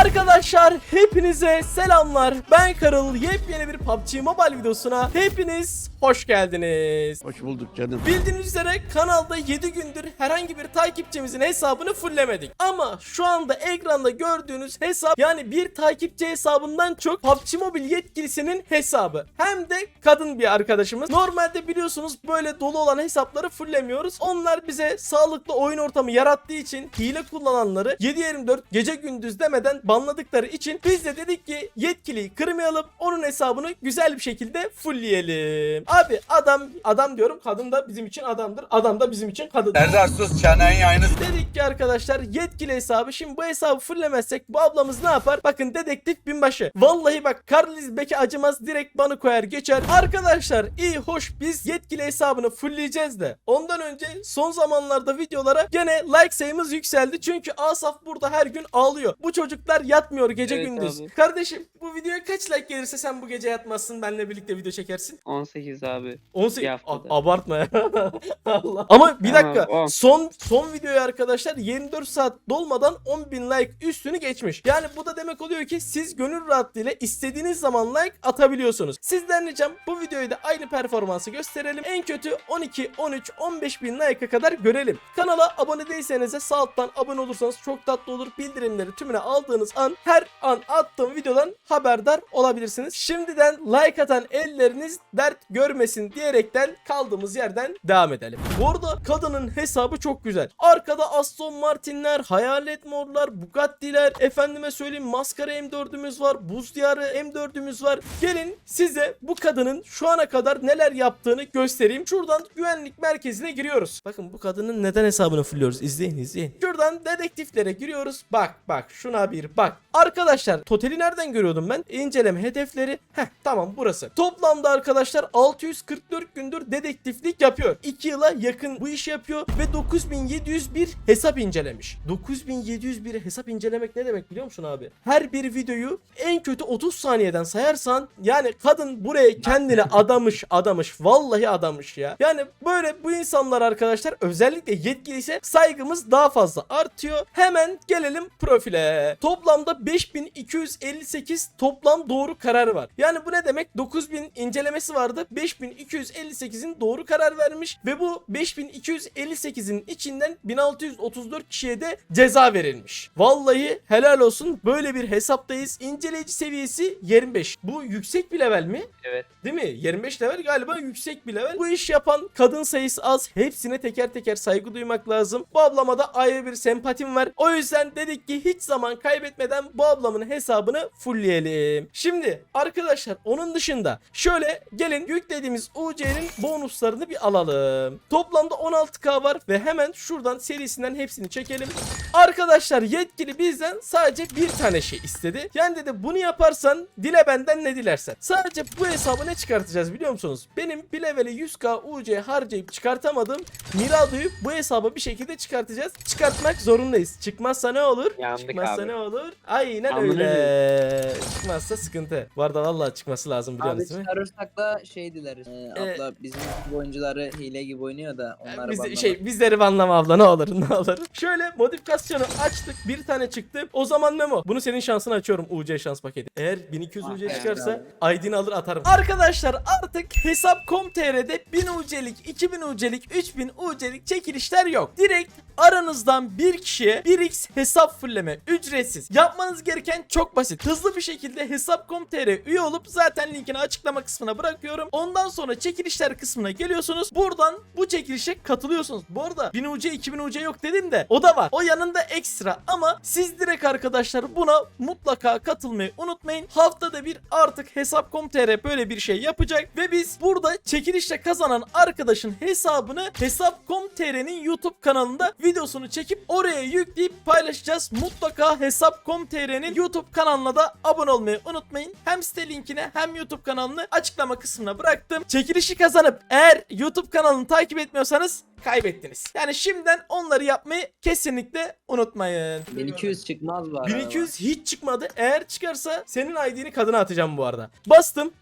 Arkadaşlar hepinize selamlar. Ben Karıl. Yepyeni bir PUBG Mobile videosuna hepiniz hoş geldiniz. Hoş bulduk canım. Bildiğiniz üzere kanalda 7 gündür herhangi bir takipçimizin hesabını fulllemedik. Ama şu anda ekranda gördüğünüz hesap yani bir takipçi hesabından çok PUBG Mobile yetkilisinin hesabı. Hem de kadın bir arkadaşımız. Normalde biliyorsunuz böyle dolu olan hesapları fulllemiyoruz. Onlar bize sağlıklı oyun ortamı yarattığı için hile kullananları 7-24 gece gündüz demeden banladıkları için biz de dedik ki yetkiliyi kırmayalım onun hesabını güzel bir şekilde fullleyelim. Abi adam adam diyorum kadın da bizim için adamdır. Adam da bizim için kadın. Serdar sus çenenin yayını Dedik ki arkadaşlar yetkili hesabı şimdi bu hesabı fullemezsek bu ablamız ne yapar? Bakın dedektif binbaşı. Vallahi bak Karliz Beki acımaz direkt banı koyar geçer. Arkadaşlar iyi hoş biz yetkili hesabını fullleyeceğiz de. Ondan önce son zamanlarda videolara gene like sayımız yükseldi. Çünkü Asaf burada her gün ağlıyor. Bu çocuklar yatmıyor gece Evet gündüz. abi. Kardeşim bu videoya kaç like gelirse sen bu gece yatmazsın benle birlikte video çekersin. 18 abi. 18 Bir A- abartma ya. Allah. Ama bir Tamam, dakika. on. Son son videoya arkadaşlar 24 saat dolmadan 10.000 like üstünü geçmiş. Yani bu da demek oluyor ki siz gönül rahatlığıyla istediğiniz zaman like atabiliyorsunuz. Sizden ricam bu videoyu da aynı performansı gösterelim. En kötü 12, 13, 15 bin like'a kadar görelim. Kanala abone değilseniz de sağ alttan abone olursanız çok tatlı olur. Bildirimleri tümüne aldığınız an her an attığım videodan haberdar olabilirsiniz. Şimdiden like atan elleriniz dert görmesin diyerekten kaldığımız yerden devam edelim. Bu arada kadının hesabı çok güzel. Arkada Aston Martin'ler, hayalet morlar, Bugatti'ler, efendime söyleyeyim maskara M4'ümüz var, buz diyarı M4'ümüz var. Gelin size bu kadının şu ana kadar neler yaptığını göstereyim. Şuradan güvenlik merkezine giriyoruz. Bakın bu kadının neden hesabını fulluyoruz. İzleyin izleyin. Şuradan dedektiflere giriyoruz. Bak bak şuna bir bak. Arkadaşlar totali nereden görüyordum ben? İnceleme hedefleri. Heh tamam burası. Toplamda arkadaşlar 644 gündür dedektiflik yapıyor. 2 yıla yakın bu işi yapıyor ve 9701 hesap incelemiş. 9701 hesap incelemek ne demek biliyor musun abi? Her bir videoyu en kötü 30 saniyeden sayarsan yani kadın buraya kendini adamış adamış vallahi adamış ya. Yani böyle bu insanlar arkadaşlar özellikle yetkiliyse saygımız daha fazla artıyor. Hemen gelelim profile. Toplamda 5258 toplam doğru karar var. Yani bu ne demek? 9000 incelemesi vardı. 5258'in doğru karar vermiş ve bu 5258'in içinden 1634 kişiye de ceza verilmiş. Vallahi helal olsun böyle bir hesaptayız. İnceleyici seviyesi 25. Bu yüksek bir level mi? Evet. Değil mi? 25 level galiba yüksek bir level. Bu iş yapan kadın sayısı az. Hepsine teker teker saygı duymak lazım. Bu ablama da ayrı bir sempatim var. O yüzden dedik ki hiç zaman kaybetmeden bu ablamın hesabını fullleyelim. Şimdi arkadaşlar onun dışında şöyle gelin yüklediğimiz UC'nin bonuslarını bir alalım. Toplamda 16k var ve hemen şuradan serisinden hepsini çekelim. Arkadaşlar yetkili bizden sadece bir tane şey istedi. Yani dedi bunu yaparsan dile benden ne dilersen. Sadece bu hesabı ne çıkartacağız biliyor musunuz? Benim bir levele 100k UC harcayıp çıkartamadığım Mirado'yu bu hesaba bir şekilde çıkartacağız. Çıkartmak zorundayız. Çıkmazsa ne olur? Yandık Çıkmazsa abi. ne olur? Aynen Anladın öyle. Çıkmazsa sıkıntı. Bu arada vallahi çıkması lazım Abi biliyorsunuz değil mi? çıkarırsak da şey dileriz. Ee, Ee, abla bizim gibi oyuncuları hile gibi oynuyor da onları Biz, banlama. şey bizleri banlama abla ne olur ne olur. Şöyle modifikasyonu açtık bir tane çıktı. O zaman Memo bunu senin şansını açıyorum UC şans paketi. Eğer 1200 Ah, UC çıkarsa ID'ni alır atarım. Arkadaşlar artık hesap.com.tr'de 1000 UC'lik 2000 UC'lik 3000 UC'lik çekilişler yok. Direkt aranızdan bir kişiye 1x hesap fulleme ücretsiz. Yapmanız gereken çok basit. Hızlı bir şekilde hesap.com.tr üye olup zaten linkini açıklama kısmına bırakıyorum. Ondan sonra çekilişler kısmına geliyorsunuz. Buradan bu çekilişe katılıyorsunuz. Bu arada 1000 UC 2000 UC yok dedim de o da var. O yanında ekstra ama siz direkt arkadaşlar buna mutlaka katılmayı unutmayın. Haftada bir artık hesap.com.tr böyle bir şey yapacak ve biz burada çekilişle kazanan arkadaşın hesabını hesap.com.tr'nin YouTube kanalında videosunu çekip oraya yükleyip paylaşacağız. Mutlaka hesap.com.tr'nin YouTube kanalına da abone olmayı unutmayın. Hem site linkine hem YouTube kanalını açıklama kısmına bıraktım. Çekilişi kazanıp eğer YouTube kanalını takip etmiyorsanız kaybettiniz. Yani şimdiden onları yapmayı kesinlikle unutmayın. 1200 çıkmaz var. 1200 hiç çıkmadı. Eğer çıkarsa senin ID'ni kadına atacağım bu arada. Bastım.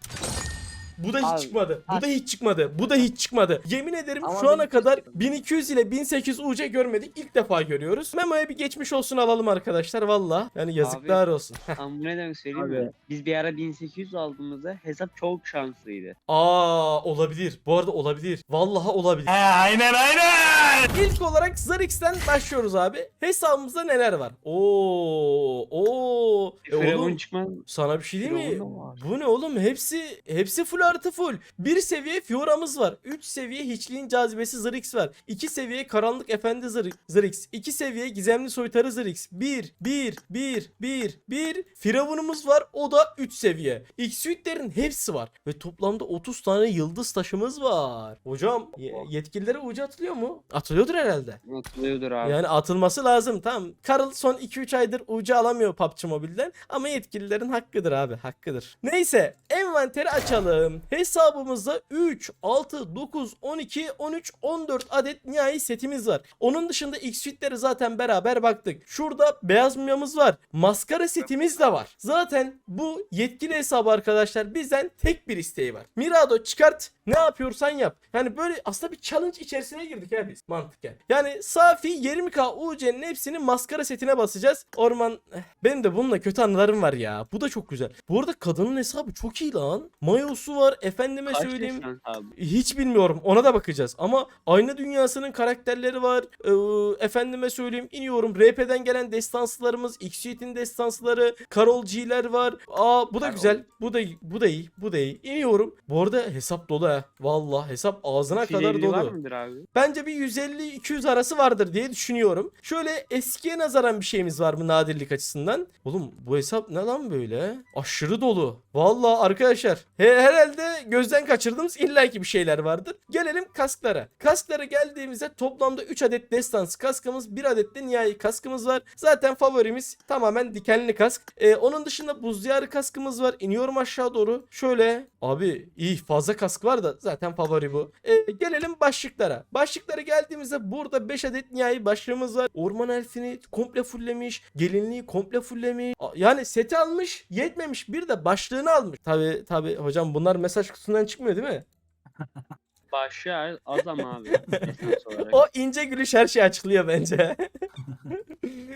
Bu da hiç Abi, çıkmadı. Bu abi. da hiç çıkmadı. Bu da hiç çıkmadı. Yemin ederim Ama şu ana 1200 kadar çıktı. 1200 ile 1800 UC görmedik. İlk defa görüyoruz. Memo'ya bir geçmiş olsun alalım arkadaşlar valla. Yani yazıklar olsun. Ama bu ne demek söyleyeyim Abi. mi? Biz bir ara 1800 aldığımızda hesap çok şanslıydı. Aa olabilir. Bu arada olabilir. Vallahi olabilir. aynen aynen. İlk olarak Zarix'ten başlıyoruz abi. Hesabımızda neler var? Oo, oo. E Firavun oğlum, çıkmaz. sana bir şey değil mi? Firavun. Bu ne oğlum? Hepsi hepsi full artı full. Bir seviye Fiora'mız var. 3 seviye hiçliğin cazibesi Zırix var. 2 seviye karanlık efendi Zır- Zırix. 2 seviye gizemli soytarı Zırix. 1 1 1 1 1 Firavunumuz var. O da 3 seviye. X-Suite'lerin hepsi var. Ve toplamda 30 tane yıldız taşımız var. Hocam ye- yetkililere ucu atılıyor mu? Atılıyordur herhalde. Atılıyordur abi. Yani atılması lazım tamam. Karıl son 2-3 aydır ucu alamıyor PUBG Mobile'den ama yetkililerin hakkıdır abi hakkıdır. Neyse envanteri açalım. Hesabımızda 3, 6, 9, 12, 13, 14 adet nihai setimiz var. Onun dışında X-Suite'leri zaten beraber baktık. Şurada beyaz mumyamız var. Maskara setimiz de var. Zaten bu yetkili hesabı arkadaşlar bizden tek bir isteği var. Mirado çıkart ne yapıyorsan yap. Yani böyle aslında bir challenge içerisine girdik ya biz mantıken. Yani safi 20k UC'nin hepsini maskara setine basacağız. Orman eh, benim de bununla kötü anılarım var ya. Bu da çok güzel. Bu arada kadının hesabı çok iyi lan. Mayosu var efendime Kaç söyleyeyim. Hiç bilmiyorum. Ona da bakacağız. Ama aynı dünyasının karakterleri var. Ee, efendime söyleyeyim iniyorum. RP'den gelen destanslarımız, X-Suite'in destansları, Karol G'ler var. Aa bu da Karol. güzel. Bu da bu da iyi. Bu da iyi. İniyorum. Bu arada hesap dolu ha. Vallahi hesap ağzına kadar 250 var dolu. mıdır abi? Bence bir 150-200 arası vardır diye düşünüyorum. Şöyle eskiye nazaran bir şeyimiz var mı nadirlik açısından? Oğlum bu hesap ne lan böyle? Aşırı dolu. Vallahi arkadaşlar he- herhalde gözden kaçırdığımız illaki bir şeyler vardır. Gelelim kasklara. Kasklara geldiğimizde toplamda 3 adet destans kaskımız, 1 adet de nihai kaskımız var. Zaten favorimiz tamamen dikenli kask. Ee, onun dışında buz diyarı kaskımız var. İniyorum aşağı doğru. Şöyle abi iyi fazla kask var da zaten favori bu. Ee, gelelim başlıklara. Başlıklara geldiğimizde burada 5 adet nihai başlığımız var. Orman elfini komple fulllemiş. Gelinliği komple fulllemiş. A- Yani seti almış yetmemiş bir de başlığını almış. Tabi tabi hocam bunlar mesaj kutusundan çıkmıyor değil mi? Başı az ama abi. O ince gülüş her şeyi açıklıyor bence.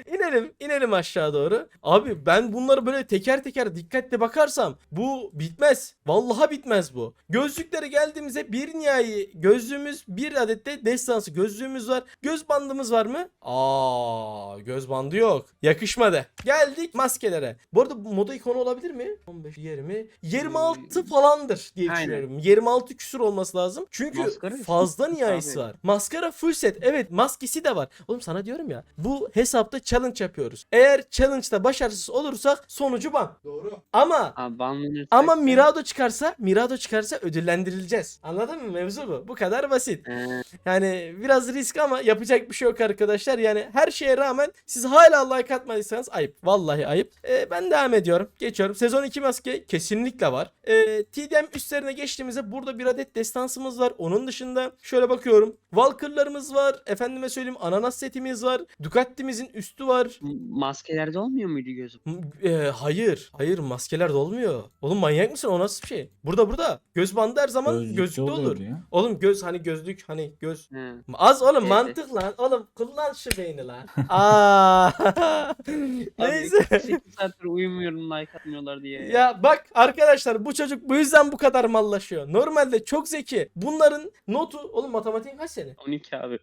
inelim, inelim aşağı doğru. Abi ben bunları böyle teker teker dikkatle bakarsam bu bitmez. Vallahi bitmez bu. Gözlüklere geldiğimizde bir nihai gözlüğümüz, bir adet de destansı gözlüğümüz var. Göz bandımız var mı? Aa, göz bandı yok. Yakışmadı. Geldik maskelere. Bu arada moda ikonu olabilir mi? 15 20 26 falandır diye Aynen. düşünüyorum. 26 küsür olması lazım. Çünkü Maskara fazla nihayesi var. Maskara full set. Evet maskesi de var. Oğlum sana diyorum ya. Bu hesapta challenge yapıyoruz. Eğer challenge'da başarısız olursak sonucu ban. Doğru. Ama Abi banlanırsak ama Mirado çıkarsa, Mirado çıkarsa ödüllendirileceğiz. Anladın mı mevzu bu? Bu kadar basit. Ee, Yani biraz risk ama yapacak bir şey yok arkadaşlar. Yani her şeye rağmen siz hala like atmadıysanız ayıp. Vallahi ayıp. Ee, ben devam ediyorum. Geçiyorum. Sezon 2 maske kesinlikle var. Ee, TDM üstlerine geçtiğimizde burada bir adet destansımız var. Onun dışında şöyle bakıyorum. Walker'larımız var. Efendime söyleyeyim ananas setimiz var. Ducati'mizin üstü var. maskelerde olmuyor muydu gözüm? E, hayır. Hayır maskeler de olmuyor. Oğlum manyak mısın? O nasıl bir şey? Burada burada. Göz bandı her zaman Gözlükte gözlükte olur. oluyordu ya. Oğlum göz hani gözlük hani göz He. Az oğlum Evet. mantık lan. Oğlum kullan şu beyni lan. Aa. Neyse. Abi 8 saattir uyumuyorum like atmıyorlar diye. Ya bak arkadaşlar bu çocuk bu yüzden bu kadar mallaşıyor. Normalde çok zeki. Bunların notu oğlum matematiğin kaç sene? 12 abi.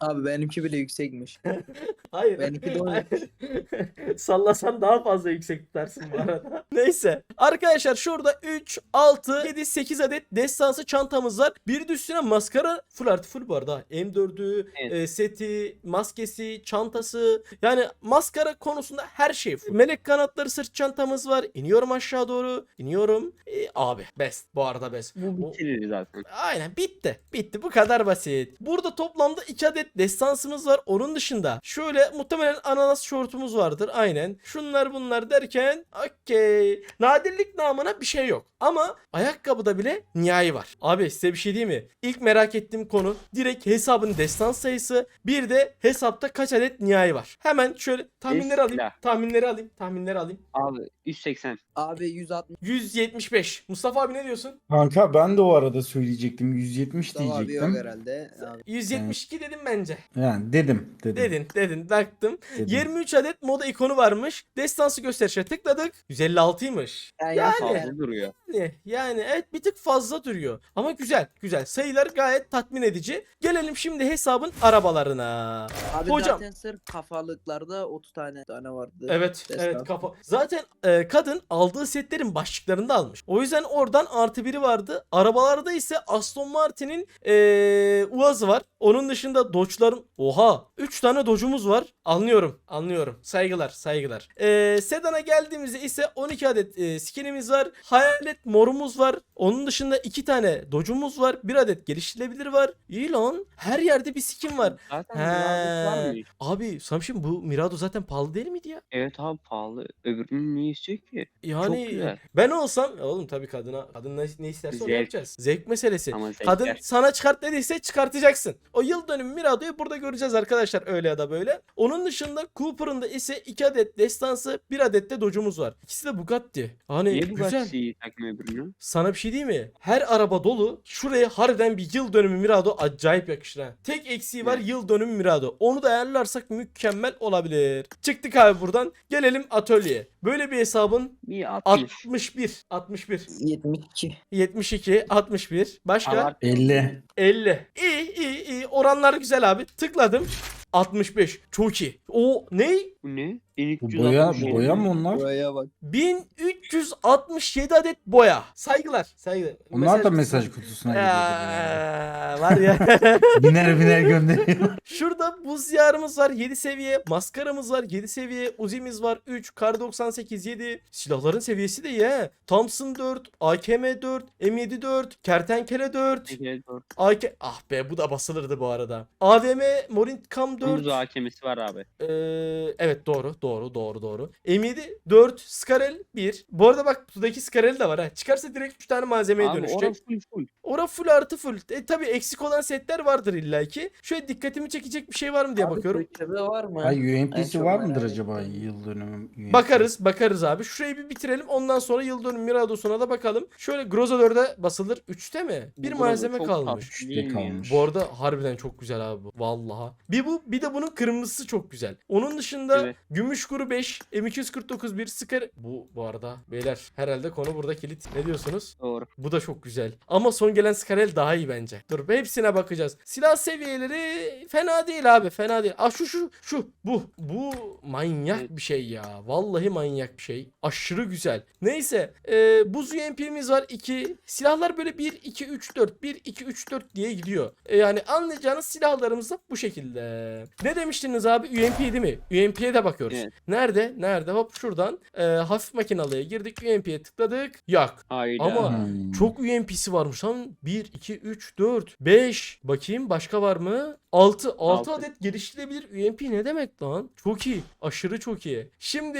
Abi benimki bile yüksekmiş. Hayır. Benimki de. Sallasan daha fazla yüksek tutarsın bu arada. Neyse. Arkadaşlar şurada 3, 6, 7, 8 adet destansı çantamız var. Bir de üstüne maskara full artı full bu arada. M4'ü, Evet. e, seti, maskesi, çantası. Yani maskara konusunda her şey full. Melek kanatları sırt çantamız var. İniyorum aşağı doğru. İniyorum. E, abi best. Bu arada best. Bu Bu- bitirir zaten. Aynen bitti. Bitti bu kadar basit. Burada toplamda 2 adet destansımız var. Onun dışında şöyle muhtemelen Muhtemelen ananas şortumuz vardır. Aynen. Şunlar bunlar derken okey. Nadirlik namına bir şey yok. Ama ayakkabıda bile nihai var. Abi size bir şey diyeyim mi? İlk merak ettiğim konu direkt hesabın destan sayısı. Bir de hesapta kaç adet nihai var. Hemen şöyle tahminleri alayım. Tahminleri alayım. Tahminleri alayım. Abi 180. Abi 160 175. Mustafa abi ne diyorsun? Kanka ben de o arada söyleyecektim. 170 Mustafa abi yok diyecektim. herhalde. Abi. 172 dedim bence. Yani dedim. Dedim. Dedin dedin taktım. dedim. 23 adet moda ikonu varmış. Destansı gösterişe tıkladık. 156'ymış. Yani, Yani. Fazla duruyor. Yani, yani evet bir tık fazla duruyor. Ama güzel güzel. Sayılar gayet tatmin edici. Gelelim şimdi hesabın arabalarına. Abi Hocam. zaten sırf kafalıklarda 30 tane tane vardı. Evet Destan. evet kafa. Zaten e, kadın aldığı setlerin başlıklarını da almış. O yüzden oradan artı biri vardı. Arabalarda ise Aston Martin'in e, Uaz'ı var. Onun dışında Dodge'ların oha 3 tane Dodge'umuz var. Anlıyorum anlıyorum. Saygılar saygılar. E, Sedan'a geldiğimizde ise 12 adet e, skinimiz var. Hayalet morumuz var. Onun dışında 2 tane Dodge'umuz var. 1 adet geliştirilebilir var. Lan. Her yerde bir skin var. Zaten He. Abi Samşin bu Mirado zaten pahalı değil miydi ya? Evet abi pahalı. Öbürünü niye istiyor ki? Yani Çok güzel. ben olsam oğlum tabii kadına kadın ne, ne isterse onu Zevk. yapacağız. Zevk meselesi. Ama Kadın zevkler. sana çıkart dediyse çıkartacaksın. O yıl dönümü Mirado'yu burada göreceğiz arkadaşlar öyle ya da böyle. Onun dışında Cooper'ın da ise 2 adet destansı 1 adet de Dodge'umuz var. İkisi de Bugatti. Hani Niye bu güzel. Bugatti'yi takmıyor öbürünü? Sana bir şey diyeyim mi? Her araba dolu. Şuraya harbiden bir yıl dönümü Mirado acayip yakışır ha. Tek eksiği var Evet. yıl dönümü Mirado. Onu da ayarlarsak mükemmel olabilir. Çıktık abi buradan. Gelelim atölyeye. Böyle bir hesabın Bir 60. 61. 61. 72. 72. 61. Başka? Abart- 50. 50. İyi iyi iyi. Oranlar güzel abi. Tıkladım. 65. Çok iyi. O ne? Bu ne? Bu 1367. boya, boya mı onlar? Buraya bak. 1367 adet boya. Saygılar. Saygılar. Onlar da mesaj kutusuna gidiyor. Eee, var ya. biner biner gönderiyor. Şurada buz yarımız var 7 seviye. Maskaramız var 7 seviye. Uzimiz var 3. Kar 98 7. Silahların seviyesi de iyi he. Thompson 4. AKM 4. M7 4. Kertenkele 4. Evet, doğru. AK... Ah be bu da basılırdı bu arada. AVM Morintkam 4. Buz hakemisi var abi. Ee, evet doğru doğru doğru doğru. M7 4 Skarel 1. Bu arada bak kutudaki Skarel de var ha. Çıkarsa direkt 3 tane malzemeye Abi dönüşecek. orası full full. Ora full artı full. E tabi eksik olan setler vardır illaki. Şöyle dikkatimi çekecek bir şey var mı diye Abi, bakıyorum. Var mı? Ay UMP'si var mıdır acaba yıl dönümü? Bakarız bakarız abi. Şurayı bir bitirelim. Ondan sonra yıl dönümü Mirados'una da bakalım. Şöyle Groza 4'e basılır. 3'te mi? Bir Bu malzeme kalmış. kalmış. Bu arada harbiden çok güzel abi bu. Vallaha. Bir bu bir de bunun kırmızısı çok güzel. Onun dışında Evet. gümüş kuru 5, M249 bir sıkar. Bu bu arada beyler herhalde konu burada kilit. Ne diyorsunuz? Doğru. Bu da çok güzel. Ama son gelen Skarel daha iyi bence. Dur hepsine bakacağız. Silah seviyeleri fena değil abi. Fena değil. Aa şu şu şu. Bu. Bu manyak bir şey ya. Vallahi manyak bir şey. Aşırı güzel. Neyse. E, buz UMP'miz var 2. Silahlar böyle 1, 2, 3, 4. 1, 2, 3, 4 diye gidiyor. E, yani anlayacağınız silahlarımız da bu şekilde. Ne demiştiniz abi? UMP değil mi? UMP'ye de bakıyoruz. Evet. Nerede? Nerede? Hop şuradan. E, hafif makinalıya girdik. UMP'ye tıkladık. Yak. Hayda. Ama- Hmm. Çok UMP'si varmış lan. 1, 2, 3, 4, 5. Bakayım başka var mı? 6. 6 Altı. adet geliştirilebilir UMP ne demek lan? Çok iyi. Aşırı çok iyi. Şimdi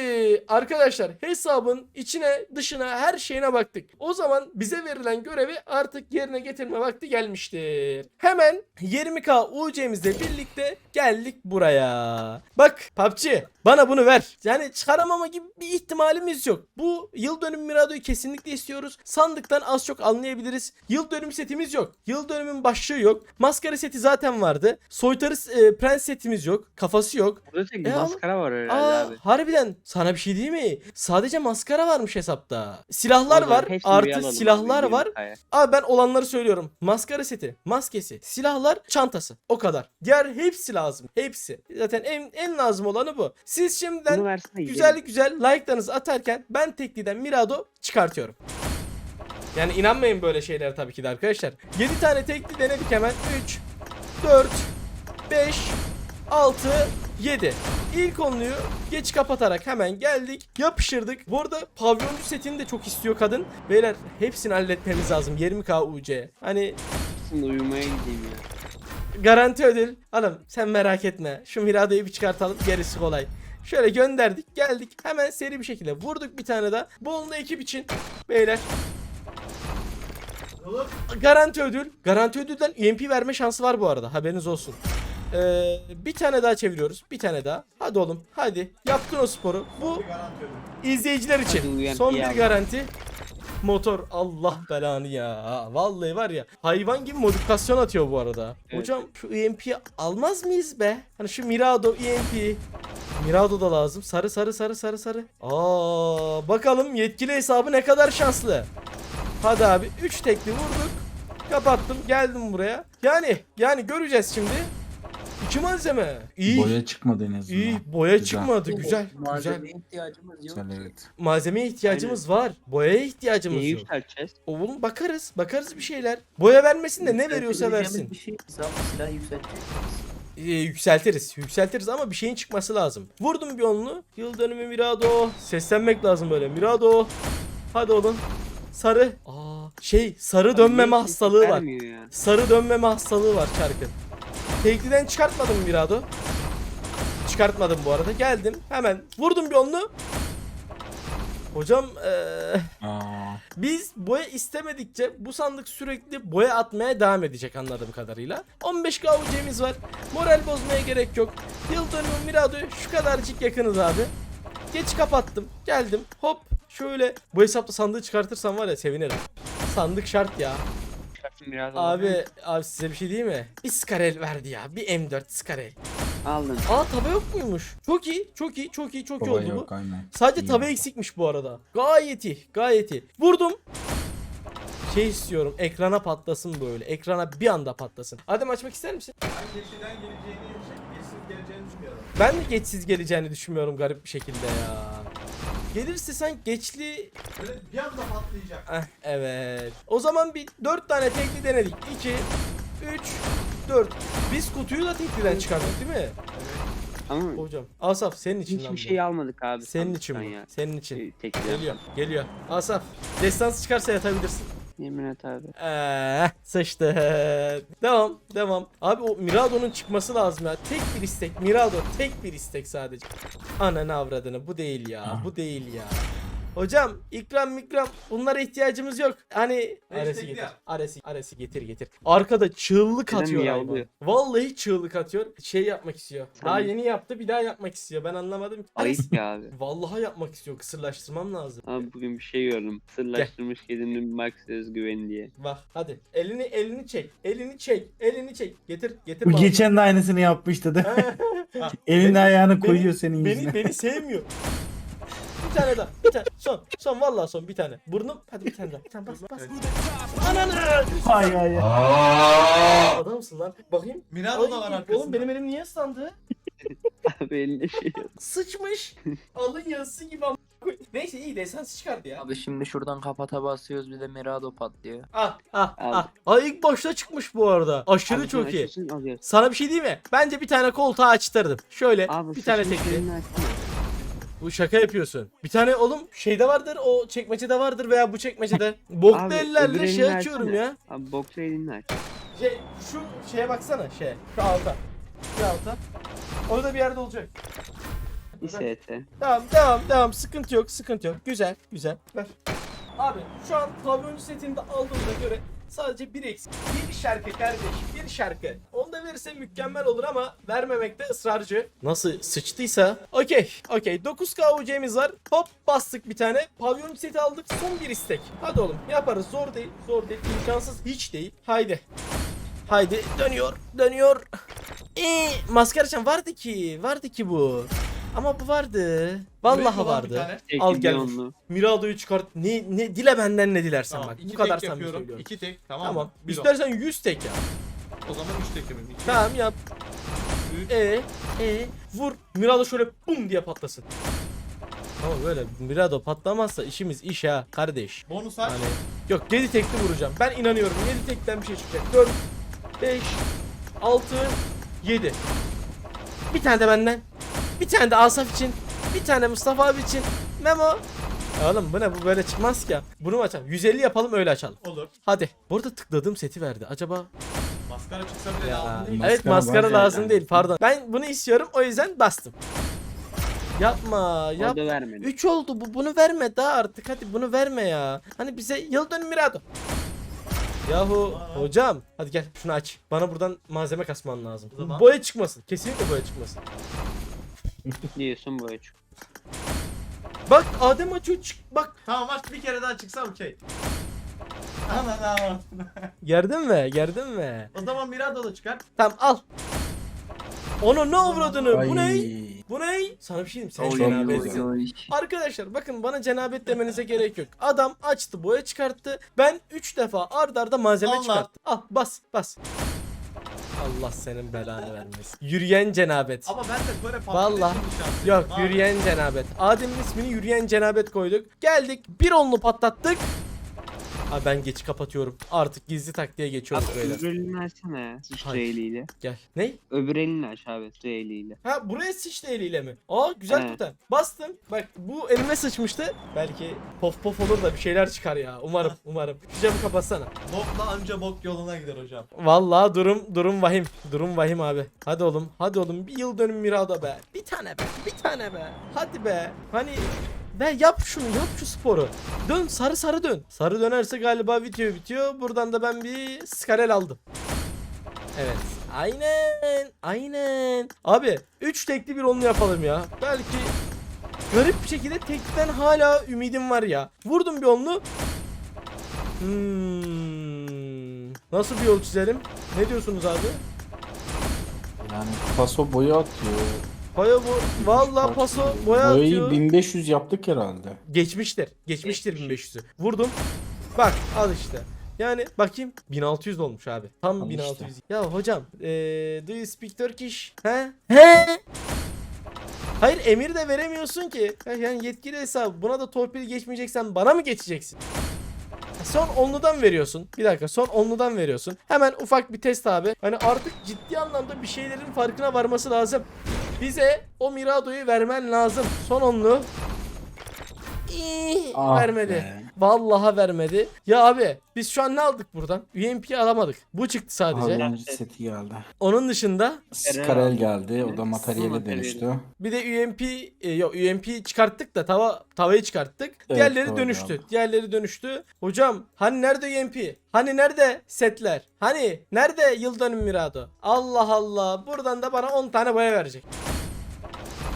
arkadaşlar hesabın içine dışına her şeyine baktık. O zaman bize verilen görevi artık yerine getirme vakti gelmiştir. Hemen 20k UC'mizle birlikte geldik buraya. Bak PUBG bana bunu ver. Yani çıkaramama gibi bir ihtimalimiz yok. Bu yıl dönümü Mirado'yu kesinlikle istiyoruz. Sandıktan az çok anlayabiliriz. Yıl dönümü setimiz yok. Yıl dönümün başlığı yok. Maskara seti zaten vardı. Soytarı e, prens setimiz yok. Kafası yok. Burada tek E, ama- maskara var herhalde Aa, abi. harbiden sana bir şey değil mi? Sadece maskara varmış hesapta. Silahlar O zaman var. hepsini bir Artı alalım silahlar var. 20K'ya. Abi ben olanları söylüyorum. Maskara seti, maskesi, silahlar, çantası. O kadar. Diğer hepsi lazım. Hepsi. Zaten en en lazım olanı bu. Siz şimdiden Bunu versene güzel güzel like'larınızı atarken ben tekliden Mirado çıkartıyorum. Yani inanmayın böyle şeylere tabii ki de arkadaşlar. 7 tane tekli denedik hemen. 3, 4, 5, 6, 7. İlk onluyu geç kapatarak hemen geldik. Yapıştırdık. Bu arada pavyoncu setini de çok istiyor kadın. Beyler hepsini halletmemiz lazım. 20k UC. Hani Şimdi uyumaya gideyim ya. Garanti ödül. Hanım sen merak etme. Şu Mirado'yu bir çıkartalım. Gerisi kolay. Şöyle gönderdik geldik. Hemen seri bir şekilde vurduk bir tane daha. Bollu ekip için. Beyler. Garanti ödül. Garanti ödülden UMP verme şansı var bu arada. Haberiniz olsun. Ee, bir tane daha çeviriyoruz. Bir tane daha. Hadi oğlum. Hadi. Yaptın o sporu. Bu izleyiciler için. Son bir garanti. Motor Allah belanı ya. Vallahi var ya. Hayvan gibi modifikasyon atıyor bu arada. Evet. Hocam şu EMP'yi almaz mıyız be? Hani şu Mirado EMP. Mirado da lazım. Sarı sarı sarı sarı sarı. Aa, bakalım yetkili hesabı ne kadar şanslı. Hadi abi 3 tekli vurduk. Kapattım geldim buraya. Yani yani göreceğiz şimdi. İki malzeme. İyi. Boya çıkmadı en azından. İyi boya Güzel. çıkmadı güzel. Güzel. Malzemeye ihtiyacımız yok. Güzel evet. Malzemeye ihtiyacımız var. Boyaya ihtiyacımız Neyi yok. yükselteceğiz? Oğlum bakarız. Bakarız bir şeyler. Boya vermesin de ne veriyorsa Yükseltebileceğimiz versin. Bir şey, silah yükselteceğiz. Ee, yükseltiriz. Yükseltiriz ama bir şeyin çıkması lazım. Vurdum bir onlu. Yıl dönümü Mirado. Seslenmek lazım böyle. Mirado. Hadi oğlum. Sarı. Aa, şey sarı dönmeme Niye hastalığı var. vermiyor ya? Sarı dönmeme hastalığı var çarkın. Tekliden çıkartmadım Mirado. Çıkartmadım bu arada. Geldim. Hemen vurdum bir onlu. Hocam Aa, biz boya istemedikçe bu sandık sürekli boya atmaya devam edecek anladığım kadarıyla. 15 KUC'miz var. Moral bozmaya gerek yok. Yıl dönümü Mirado'ya şu kadarcık yakınız abi. Geç kapattım. Geldim. Hop. Şöyle bu hesapta sandığı çıkartırsam var ya sevinirim. Sandık şart ya. Çıkartın biraz Abi abi size bir şey diyeyim mi? Bir Skarel verdi ya. Bir M4 Skarel. Aldın. Aa tava yok muymuş? Çok iyi. Çok iyi. Çok iyi. Çok iyi oldu bu. yok aynen. Sadece İyi tava oldu. eksikmiş bu arada. Gayet iyi. Gayet iyi. Vurdum. Şey istiyorum. Ekrana patlasın böyle. Ekrana bir anda patlasın. Adem açmak ister misin? Ben de geçsiz geleceğini düşünmüyorum garip bir şekilde ya. Gelirse sen geçli... bir anda patlayacak. Eh, evet. O zaman bir 4 tane tekli denedik. 2, 3, 4. Biz kutuyu da tekliden çıkardık değil mi? Ama Hocam. Asaf senin için lan hiçbir bu. şey almadık abi. Senin için bu. sandıktan ya. Senin için. Tek Geliyor. Geliyor. Asaf. Destansı çıkarsa yatabilirsin. Yemin et abi. Eee sıçtı. Devam. Devam. Abi o Mirado'nun çıkması lazım ya. Tek bir istek. Mirado tek bir istek sadece. Ananı avradını. Bu değil ya. Bu değil ya. Hocam ikram mikram bunlara ihtiyacımız yok. Hani Aresi getir. Aresi, Aresi getir getir. Arkada çığlık atıyor hayvan. Vallahi çığlık atıyor. Şey yapmak istiyor. Sen- Daha yeni yaptı bir daha yapmak istiyor. Ben anlamadım ki. Ayıp ya abi. Vallahi yapmak istiyor. Kısırlaştırmam lazım. Abi bugün bir şey gördüm. Sırlaştırmış kedinin Max özgüveni diye. Bak hadi. Elini elini çek. Elini çek. Elini çek. Getir getir Bu geçen de aynısını yapmıştı değil mi? Elini ayağını koyuyor beni- senin Beni yüzüne. beni sevmiyor. Bir tane daha. Bir tane. Son. Son vallahi son bir tane. Burnum. Hadi bir tane daha. Bir tane bas bas. Ananı. Ay ay ay. Adamsın lan. Bakayım. Mirado da var Oğlum arkasında. benim elim niye ıslandı? Abi eline şey yok. Sıçmış. Alın yazısı gibi am- Neyse iyi de esans çıkardı ya. Abi şimdi şuradan kapata basıyoruz bir de Mirado patlıyor. Ah ah Al. ah. Ay ilk başta çıkmış bu arada. Aşırı Abi çok sen iyi. açıyorsun, alıyorsun. Sana bir şey diyeyim mi? Bence bir tane koltuğa açtırdım. Şöyle Abi bir tane saçını tekli. elini. Bu şaka yapıyorsun. Bir tane oğlum şeyde vardır o çekmecede vardır veya bu çekmecede. Boklu Abi, ellerle öbür şey elini açıyorum açsana. ya. Abi boksu elini aç. Şey şu şeye baksana şey. Şu alta. Şu alta. Orada bir yerde olacak. İST. Tamam devam devam sıkıntı yok sıkıntı yok. Güzel güzel. Ver. Abi şu an pavyoncu setini de aldığımda göre sadece bir eksik. Bir şarkı kardeş bir şarkı. Onu da verirse mükemmel olur ama vermemekte ısrarcı. Nasıl sıçtıysa. Okey okey 9 KUC'miz var. Hop bastık bir tane. Pavyoncu seti aldık son bir istek. Hadi oğlum yaparız zor değil zor değil imkansız hiç değil. Haydi. Haydi dönüyor dönüyor. Ee, maskara vardı ki vardı ki bu. Ama bu vardı. Vallahi Buraya olan bir vardı. tane. Al gel. Mirado'yu çıkart. Ne ne dile benden ne dilersen Tamam, bak. iki Bu kadar tek samimi yapıyorum. söylüyorum. İki tek tamam, Tamam. mı? Bir. İstersen 100 tek ya. O zaman üç tek yapayım. İki. Tamam yap. Üç. E e vur. Mirado şöyle bum diye patlasın. Ama böyle Mirado patlamazsa işimiz iş ha kardeş. Bonus aç. Hani yok 7 tekli vuracağım. Ben inanıyorum. 7 tekten bir şey çıkacak. 4 5 6 7. Bir tane de benden. Bir tane de Asaf için. Bir tane Mustafa abi için. Memo. Oğlum bu ne bu böyle çıkmaz ki ya. Bunu mu açalım? 150 yapalım öyle açalım. Olur. Hadi. Bu arada tıkladığım seti verdi. Acaba Maskara çıksa bile Ya, lazım değil. evet Maskara maskara var lazım zaten. değil pardon. Ben bunu istiyorum o yüzden bastım. Yapma yap. da vermedi. 3 oldu bu bunu verme daha artık hadi bunu verme ya. Hani bize yıl dönüm Mirado. Yahu Aa. hocam hadi gel şunu aç. Bana buradan malzeme kasman lazım. Zaman- Boya çıkmasın. Kesinlikle boya çıkmasın. Diyorsun bu üç. Bak Adem açıyor çık bak. Tamam aç bir kere daha çıksa okey. Aman aman. Gerdin mi? Gerdin mi? O zaman Mirado da çıkar. Tamam al. Onu ne avradını? Bu ne? Bu ne? Sana bir şey diyeyim. Sen Oy, cenabetsin. oy, oy. Arkadaşlar bakın bana cenabet demenize gerek yok. Adam açtı boya çıkarttı. Ben 3 defa ard arda malzeme Allah. çıkarttım. Al bas bas. Allah senin belanı vermesin. Yürüyen cenabet. Ama ben de böyle patladı. Vallahi. Yok yürüyen cenabet. Adem'in ismini yürüyen cenabet koyduk. Geldik bir onlu patlattık. Abi ben geç kapatıyorum. Artık gizli taktiğe geçiyoruz Abi böyle. öbür elini versene. Sıçra Hayır. eliyle. Gel. Ne? Öbür elini aç abi sıçra eliyle. Ha buraya sıçtı eliyle mi? Aa güzel Evet. tutan. Bastım. Bak bu elime sıçmıştı. Belki pof pof olur da bir şeyler çıkar ya. Umarım umarım. Şu camı kapatsana. Bokla anca bok yoluna gider hocam. Vallahi durum durum vahim. Durum vahim abi. Hadi oğlum. Hadi oğlum. Bir yıl dönüm Mirada be. Bir tane be. Bir tane be. Hadi be. Hani be yap şunu yap şu sporu. Dön sarı sarı dön. Sarı dönerse galiba video bitiyor. Buradan da ben bir skarel aldım. Evet. Aynen. Aynen. Abi 3 tekli bir onlu yapalım ya. Belki garip bir şekilde tekten hala ümidim var ya. Vurdum bir onlu. Hmm. Nasıl bir yol çizelim? Ne diyorsunuz abi? Yani paso boya atıyor. Boya bu. Vallahi paso boya Boyayı atıyor. 1500 yaptık herhalde. Geçmiştir. Geçmiştir 1500'ü. Vurdum. Bak al işte. Yani bakayım 1600 olmuş abi. Tam Al 1600. işte. Ya hocam, eee do you speak Turkish? He? He? Hayır emir de veremiyorsun ki. Ya Yani yetkili hesabı. Buna da torpil geçmeyeceksen bana mı geçeceksin? Son onludan veriyorsun. Bir dakika son onludan veriyorsun. Hemen ufak bir test abi. Hani artık ciddi anlamda bir şeylerin farkına varması lazım. Bize o Mirado'yu vermen lazım. Son onlu. İyi, Ah vermedi. be. Vallahi vermedi. Ya abi biz şu an ne aldık buradan? UMP alamadık. Bu çıktı sadece. Abi seti geldi. Onun dışında Skarel geldi. O da materyale Materyali. dönüştü. bir de UMP e, yok UMP çıkarttık da tava tavayı çıkarttık. Evet, Diğerleri doğru dönüştü. abi. Diğerleri dönüştü. Hocam hani nerede UMP? Hani nerede setler? Hani nerede yıl dönüm Mirado? Allah Allah. Buradan da bana 10 tane boya verecek.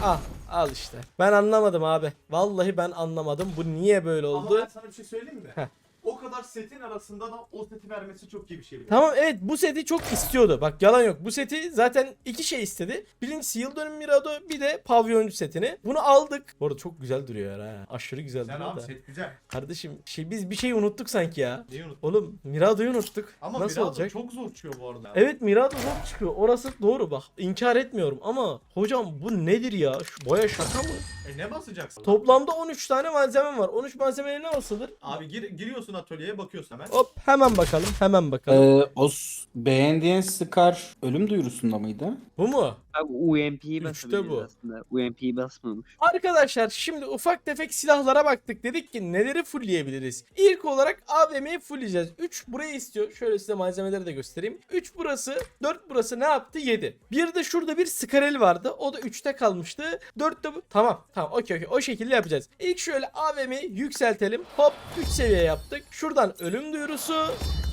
Al. Al işte. Ben anlamadım abi. Vallahi ben anlamadım. Bu niye böyle Ama oldu? ben sana bir şey söyleyeyim mi? Heh. O kadar setin arasında da o seti vermesi çok iyi bir şey. Tamam evet bu seti çok istiyordu. Bak yalan yok. Bu seti zaten iki şey istedi. Birincisi yıl dönüm Mirado bir de pavyoncu setini. Bunu aldık. Bu arada çok güzel duruyor ha. Aşırı güzel Sen duruyor abi da. set güzel. Kardeşim şey biz bir şey unuttuk sanki ya. Neyi unuttun? Oğlum Mirado'yu unuttuk. Ama Nasıl Mirado olacak? çok zor çıkıyor bu arada. Evet Mirado zor çıkıyor. Orası doğru bak. İnkar etmiyorum ama hocam bu nedir ya? Şu boya şaka mı? E ne basacaksın? Toplamda 13 tane malzemem var. 13 malzemeye ne basılır? Abi gir, giriyorsun atölyeye bakıyorsun hemen. Hop hemen bakalım. Hemen bakalım. Ee, o s- beğendiğin Scar ölüm duyurusunda mıydı? Bu mu? Abi UMP'yi basabiliriz bu. aslında. UMP'yi basmamış. Arkadaşlar şimdi ufak tefek silahlara baktık. Dedik ki neleri fullleyebiliriz? İlk olarak AVM'yi fullleyeceğiz. 3 burayı istiyor. Şöyle size malzemeleri de göstereyim. 3 burası, 4 burası ne yaptı? 7. Bir de şurada bir Skarel vardı. O da 3'te kalmıştı. 4 de bu. Tamam. Tamam. Okey okey. O şekilde yapacağız. İlk şöyle AVM'yi yükseltelim. Hop 3 seviye yaptık. Şuradan ölüm duyurusu.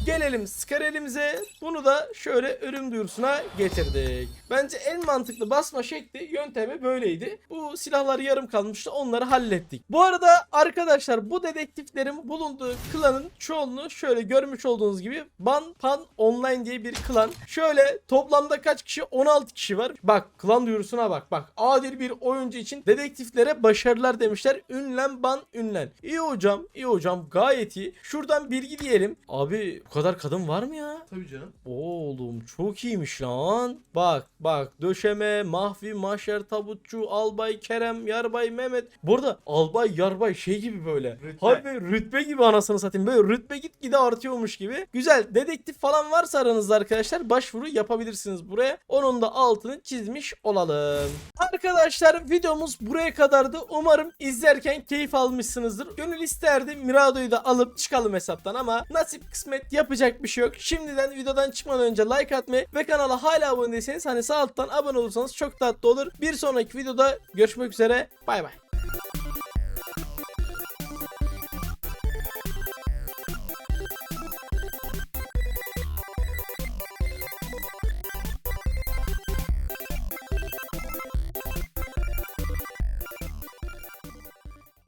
Gelelim Skarel'imize. Bunu da şöyle ölüm duyurusuna getirdik. Bence en mantıklı basma şekli yöntemi böyleydi. Bu silahlar yarım kalmıştı. Onları hallettik. Bu arada arkadaşlar bu dedektiflerin bulunduğu klanın çoğunluğu şöyle görmüş olduğunuz gibi Ban Pan Online diye bir klan. Şöyle toplamda kaç kişi? 16 kişi var. Bak klan duyurusuna bak. Bak adil bir oyuncu için dedektiflere başarılar demişler. Ünlen ban ünlen. İyi hocam. iyi hocam. Gayet iyi. Şuradan bilgi diyelim. Abi kadar kadın var mı ya? Tabii canım. Oğlum çok iyiymiş lan. Bak bak döşeme, mahvi, maşer, tabutçu, albay, Kerem, yarbay, Mehmet. Burada albay, yarbay şey gibi böyle. Rütbe. Harbi rütbe gibi anasını satayım. Böyle rütbe gitgide artıyormuş gibi. Güzel. Dedektif falan varsa aranızda arkadaşlar başvuru yapabilirsiniz buraya. Onun da altını çizmiş olalım. Arkadaşlar videomuz buraya kadardı. Umarım izlerken keyif almışsınızdır. Gönül isterdi Mirado'yu da alıp çıkalım hesaptan ama nasip kısmet yap Yapacak bir şey yok. Şimdiden videodan çıkmadan önce like atmayı ve kanala hala abone değilseniz hani sağ alttan abone olursanız çok tatlı olur. Bir sonraki videoda görüşmek üzere. Bay bay.